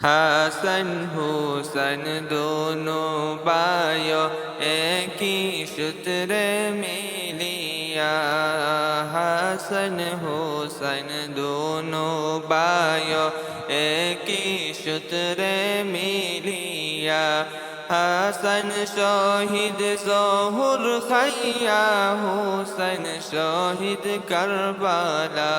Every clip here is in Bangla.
হাসান হুসান দোনো বায় একই সূত্রে মিলিয়া। হাসান হুসান দোনো বায় একই সূত্রে মিলিয়া। হাসান শহীদ জহুর খাইয়া, হুসান শহীদ করবালা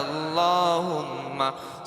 আল্লাহুম্মা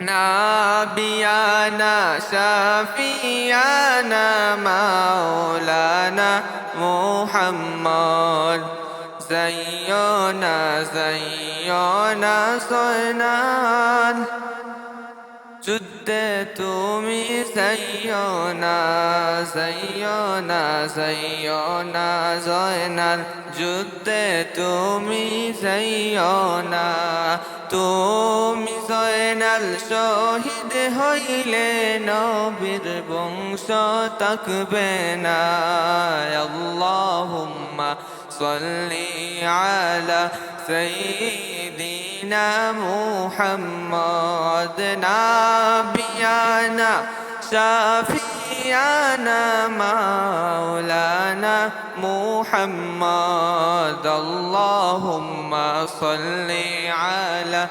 نبينا شفيعنا مولانا محمد زينا زينا صنان যুদ্ধে তুমি যাইও না যাইও না যাইও না জয়নাল যুদ্ধে তুমি যাইও না তুমি হুসেন আল শহীদ হইলে নবীর বংশ থাকবে না আল্লাহুম্মা সাল্লি আলা সাইয়্যিদিনা মুহাম্মদ নাবিয়ানা শাফিয়ানা মাওলানা মুহাম্মদ আল্লাহুম্মা সাল্লি আলা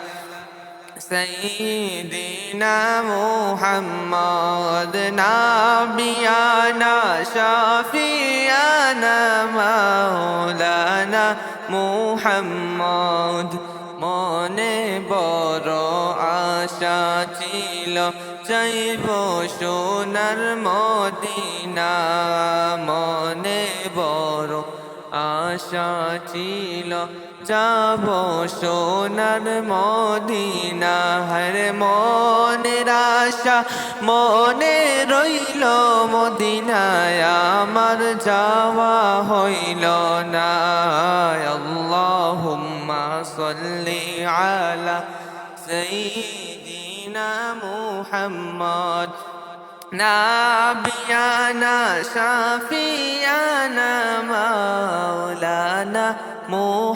سيدنا محمد نبينا شافينا مولانا محمد মনে বড় আশা ছিল চাইব সোনার মদিনা মনে বড় আশা ছিল যাব সোনার মদিনা, হর মনে আশা মনে রইল মদিনায়, আমার যাওয়া হইল না। আল্লাহুম্মা সল্লি আলা সঈদিনা মোহাম্মদ না বিয়ানা শাফি